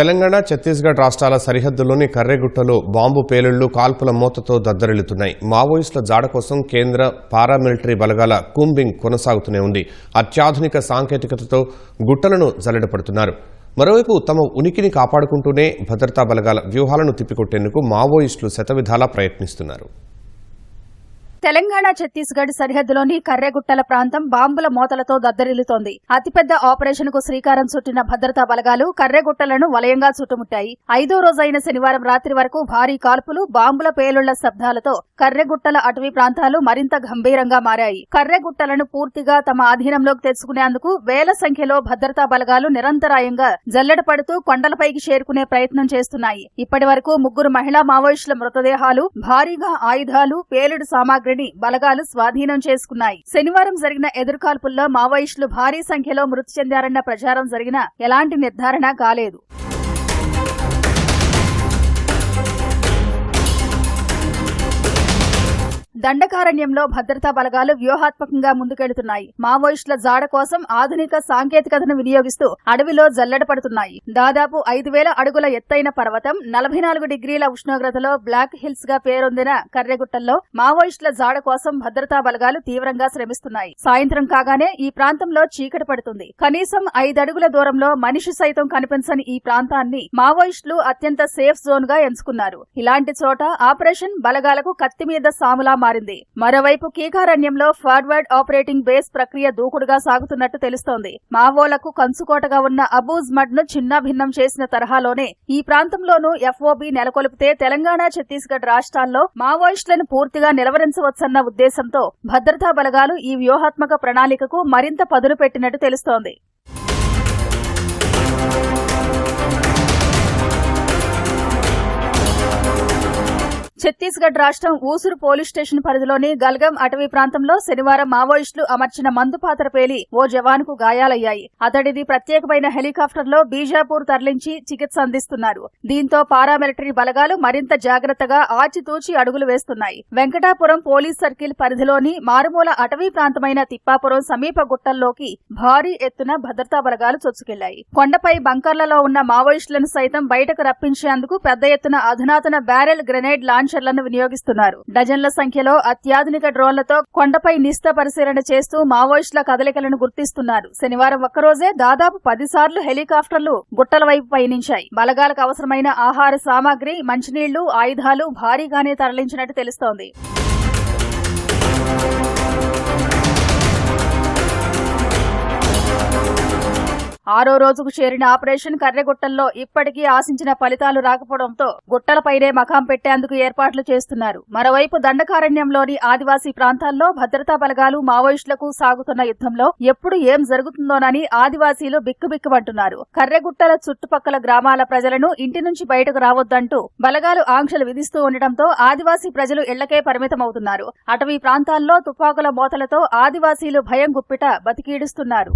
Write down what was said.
తెలంగాణ ఛత్తీస్గఢ్ రాష్ట్రాల సరిహద్దులోని కర్రెగుట్టలో బాంబు పేలుళ్ళు కాల్పుల మూతతో దద్దరిల్లుతున్నాయి. మావోయిస్టుల జాడ కోసం కేంద్ర పారామిలిటరీ బలగాల కూంబింగ్ కొనసాగుతూనే ఉంది. అత్యాధునిక సాంకేతికతతో గుట్టలను జల్లెడపడుతున్నారు. మరోవైపు తమ ఉనికిని కాపాడుకుంటూనే భద్రతా బలగాల వ్యూహాలను తిప్పికొట్టేందుకు మావోయిస్టులు శతవిధాలా ప్రయత్నిస్తున్నారు. తెలంగాణ ఛత్తీస్గఢ్ సరిహద్దులోని కర్రెగుట్టల ప్రాంతం బాంబుల మోతలతో దద్దరిల్లుతోంది. అతిపెద్ద ఆపరేషన్కు శ్రీకారం చుట్టిన భద్రతా బలగాలు కర్రెగుట్టలను వలయంగా చుట్టుముట్టాయి. ఐదో రోజైన శనివారం రాత్రి వరకు భారీ కాల్పులు బాంబుల పేలుళ్ళ శబ్దాలతో కర్రెగుట్టల అటవీ ప్రాంతాలు మరింత గంభీరంగా మారాయి. కర్రెగుట్టలను పూర్తిగా తమ ఆధీనంలోకి తెచ్చుకునేందుకు వేల సంఖ్యలో భద్రతా బలగాలు నిరంతరాయంగా జల్లెడ పడుతూ కొండలపైకి చేరుకునే ప్రయత్నం చేస్తున్నాయి. ఇప్పటి వరకు ముగ్గురు మహిళా మావోయిస్టుల మృతదేహాలు భారీగా ఆయుధాలు పేలుడు సామాగ్రిని బలగాలు స్వాధీనం చేసుకున్నాయి. శనివారం జరిగిన ఎదుర్కాల్పుల్లో మావోయిస్టులు భారీ సంఖ్యలో మృతి చెందారన్న ప్రచారం జరిగినా ఎలాంటి నిర్ధారణ కాలేదు. దండకారణ్యంలో భద్రతా బలగాలు వ్యూహాత్మకంగా ముందుకెళ్తున్నాయి. మావోయిస్టుల జాడ కోసం ఆధునిక సాంకేతికతను వినియోగిస్తూ అడవిలో జల్లెడ పడుతున్నాయి దాదాపు ఐదు వేల అడుగుల ఎత్తైన పర్వతం నలభై నాలుగు డిగ్రీల ఉష్ణోగ్రతలో బ్లాక్ హిల్స్గా పేరొందిన కర్రెగుట్టల్లో మావోయిస్టుల జాడ కోసం భద్రతా బలగాలు తీవ్రంగా శ్రమిస్తున్నాయి. సాయంత్రం కాగానే ఈ ప్రాంతంలో చీకటి పడుతుంది. కనీసం ఐదడుగుల దూరంలో మనిషి సైతం కనిపించని ఈ ప్రాంతాన్ని మావోయిస్టులు అత్యంత సేఫ్ జోన్గా ఎంచుకున్నారు. ఇలాంటి చోట ఆపరేషన్ బలగాలకు కత్తి మీద సాములా మారింది. మరోవైపు కీకారణ్యంలో ఫార్వర్డ్ ఆపరేటింగ్ బేస్ ప్రక్రియ దూకుడుగా సాగుతున్నట్టు తెలుస్తోంది. మావోలకు కంచుకోటగా ఉన్న అబూజ్ మడ్ను చిన్నాభిన్నం చేసిన తరహాలోనే ఈ ప్రాంతంలోనూ ఎఫ్ఓబి నెలకొల్పితే తెలంగాణ ఛత్తీస్గఢ్ రాష్ట్రాల్లో మావోయిస్టులను పూర్తిగా నిలవరించవచ్చన్న ఉద్దేశంతో భద్రతా బలగాలు ఈ వ్యూహాత్మక ప్రణాళికకు మరింత పదును పెట్టినట్టు తెలుస్తోంది. ఛత్తీస్గఢ్ రాష్ట్రం ఊసురు పోలీస్ స్టేషన్ పరిధిలోని గల్గం అటవీ ప్రాంతంలో శనివారం మావోయిస్టులు అమర్చిన మందు పాత్ర పేలి ఓ జవాన్కు గాయాలయ్యాయి. అతడిది ప్రత్యేకమైన హెలికాప్టర్లో బీజాపూర్ తరలించి చికిత్స అందిస్తున్నారు. దీంతో పారామిలిటరీ బలగాలు మరింత జాగ్రత్తగా ఆచితూచి అడుగులు వేస్తున్నాయి. వెంకటాపురం పోలీస్ సర్కిల్ పరిధిలోని మారుమూల అటవీ ప్రాంతమైన తిప్పాపురం సమీప గుట్టల్లోకి భారీ ఎత్తున భద్రతా బలగాలు చొచ్చుకెళ్ళాయి. కొండపై బంకర్లలో ఉన్న మావోయిస్టులను సైతం బయటకు రప్పించేందుకు పెద్ద ఎత్తున అధునాతన బ్యారెల్ గ్రెనేడ్ లాంచ్ లాంచర్లను వినియోగిస్తున్నారు. డజన్ల సంఖ్యలో అత్యాధునిక డ్రోన్లతో కొండపై నిస్త పరిశీలన చేస్తూ మావోయిస్టుల కదలికలను గుర్తిస్తున్నారు. శనివారం ఒక్కరోజే దాదాపు పదిసార్లు హెలికాప్టర్లు గుట్టల వైపు పయనించాయి. బలగాలకు అవసరమైన ఆహార సామాగ్రి మంచినీళ్ళు ఆయుధాలు భారీగానే తరలించినట్టు తెలుస్తోంది. ఆరో రోజుకు చేరిన ఆపరేషన్ కర్రెగుట్టల్లో ఇప్పటికీ ఆశించిన ఫలితాలు రాకపోవడంతో గుట్టలపైనే మకాం పెట్టేందుకు ఏర్పాట్లు చేస్తున్నారు. మరోవైపు దండకారణ్యంలోని ఆదివాసీ ప్రాంతాల్లో భద్రతా బలగాలు మావోయిస్టులకు సాగుతున్న యుద్ధంలో ఎప్పుడు ఏం జరుగుతుందోనని ఆదివాసీలు బిక్కుబిక్కుమంటున్నారు. కర్రెగుట్టల చుట్టుపక్కల గ్రామాల ప్రజలను ఇంటి నుంచి బయటకు రావద్దంటూ బలగాలు ఆంక్షలు విధిస్తూ ఉండటంతో ఆదివాసీ ప్రజలు ఇళ్ళకే పరిమితమవుతున్నారు. అటవీ ప్రాంతాల్లో తుపాకుల మోతలతో ఆదివాసీలు భయం గుప్పిట బతికీడుస్తున్నారు.